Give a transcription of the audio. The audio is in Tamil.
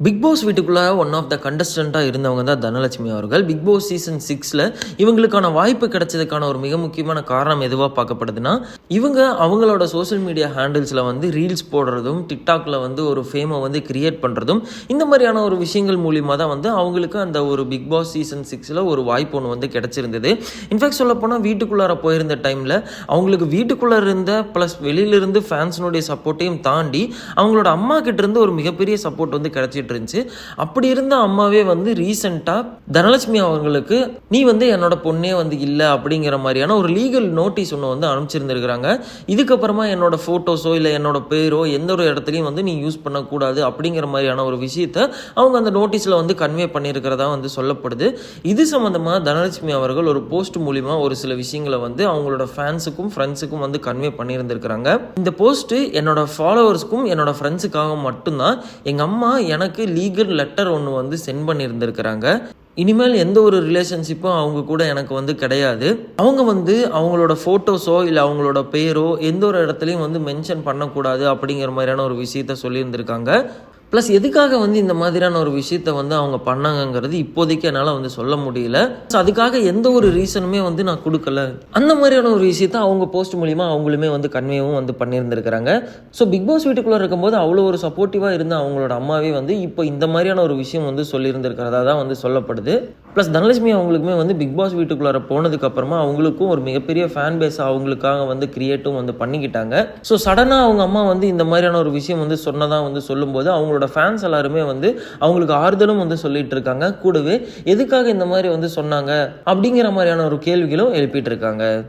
பிக் பாஸ் வீட்டுக்குள்ள ஒன் ஆஃப் த கண்டஸ்டண்ட்டாக இருந்தவங்க தான் தனலட்சுமி அவர்கள். பிக் பாஸ் சீசன் சிக்ஸில் இவங்களுக்கான வாய்ப்பு கிடைச்சதுக்கான ஒரு மிக முக்கியமான காரணம் எதுவாக பார்க்கப்படுதுன்னா இவங்க அவங்களோட சோஷியல் மீடியா ஹேண்டில்ஸில் வந்து ரீல்ஸ் போடுறதும் டிக்டாக்ல வந்து ஒரு ஃபேமை வந்து கிரியேட் பண்ணுறதும் இந்த மாதிரியான ஒரு விஷயங்கள் மூலியமாக தான் வந்து அவங்களுக்கு அந்த ஒரு பிக் பாஸ் சீசன் சிக்ஸில் ஒரு வாய்ப்பு ஒன்று வந்து கிடச்சிருந்தது. இன்ஃபேக்ட் சொல்லப்போனால் வீட்டுக்குள்ளார போயிருந்த டைமில் அவங்களுக்கு வீட்டுக்குள்ளே இருந்த ப்ளஸ் வெளியிலிருந்து ஃபேன்ஸினுடைய சப்போர்ட்டையும் தாண்டி அவங்களோட அம்மா கிட்டேருந்து ஒரு மிகப்பெரிய சப்போர்ட் வந்து கிடைச்சிட்டு இருந்துச்சு அப்படி இருந்த அம்மாவே வந்து ரீசெண்டாக தனலட்சுமி அவங்களுக்கு நீ வந்து என்னோட பொண்ணே வந்து இல்லை அப்படிங்கிற மாதிரியான ஒரு லீகல் நோட்டீஸ் ஒன்று வந்து அனுப்பிச்சிருந்துருக்குறாங்க. இதுக்கப்புறமா என்னோட ஃபோட்டோஸோ இல்லை என்னோட பேரோ எந்த ஒரு இடத்துலையும் வந்து நீ யூஸ் பண்ணக்கூடாது அப்படிங்கிற மாதிரியான ஒரு விஷயத்த அவங்க அந்த நோட்டீஸில் வந்து கன்வே பண்ணியிருக்கிறதா வந்து சொல்லப்படுது. இது சம்மந்தமாக தனலட்சுமி அவர்கள் ஒரு போஸ்ட் மூலிமா ஒரு சில விஷயங்களை வந்து அவங்களோட ஃபேன்ஸுக்கும் ஃப்ரெண்ட்ஸுக்கும் வந்து கன்வே பண்ணியிருந்திருக்கிறாங்க. இந்த போஸ்ட்டு என்னோட ஃபாலோவர்ஸ்க்கும் என்னோட ஃப்ரெண்ட்ஸுக்காக மட்டும்தான். எங்கள் அம்மா எனக்கு லீகல் லெட்டர் ஒன்று வந்து சென்ட் பண்ணியிருந்திருக்கிறாங்க இனிமேல் எந்த ஒரு ரிலேஷன்ஷிப்பும் அவங்க கூட எனக்கு வந்து கிடையாது. அவங்க வந்து அவங்களோட ஃபோட்டோஸோ இல்லை அவங்களோட பேரோ எந்த ஒரு இடத்துலையும் வந்து மென்ஷன் பண்ணக்கூடாது அப்படிங்கிற மாதிரியான ஒரு விஷயத்த சொல்லியிருந்திருக்காங்க. ப்ளஸ் எதுக்காக வந்து இந்த மாதிரியான ஒரு விஷயத்த வந்து அவங்க பண்ணாங்கங்கிறது இப்போதைக்கு என்னால் வந்து சொல்ல முடியல. ஸோ அதுக்காக எந்த ஒரு ரீசனுமே வந்து நான் கொடுக்கல. அந்த மாதிரியான ஒரு விஷயத்த அவங்க போஸ்ட் மூலிமா அவங்களுமே வந்து கன்வேவும் வந்து பண்ணியிருந்திருக்கிறாங்க. ஸோ பிக் பாஸ் வீட்டுக்குள்ளே இருக்கும்போது அவ்வளோ ஒரு சப்போர்ட்டிவாக இருந்த அவங்களோட அம்மாவே வந்து இப்போ இந்த மாதிரியான ஒரு விஷயம் வந்து சொல்லியிருந்திருக்கிறதா தான் வந்து சொல்லப்படுது. ப்ளஸ் தனலட்சுமி அவங்களுக்குமே வந்து பிக் பாஸ் வீட்டுக்குள்ளார போனதுக்கப்புறமா அவங்களுக்கும் ஒரு மிகப்பெரிய ஃபேன் பேஸ் அவங்களுக்காக வந்து கிரியேட்டும் வந்து பண்ணிக்கிட்டாங்க. ஸோ சடனாக அவங்க அம்மா வந்து இந்த மாதிரியான ஒரு விஷயம் வந்து சொன்னதாக வந்து சொல்லும்போது அவங்களோட ஃபேன்ஸ் எல்லாருமே வந்து அவங்களுக்கு ஆறுதலும் வந்து சொல்லிட்டு இருக்காங்க. கூடவே எதுக்காக இந்த மாதிரி வந்து சொன்னாங்க அப்படிங்கிற மாதிரியான ஒரு கேள்விகளும் எழுப்பிட்டு இருக்காங்க.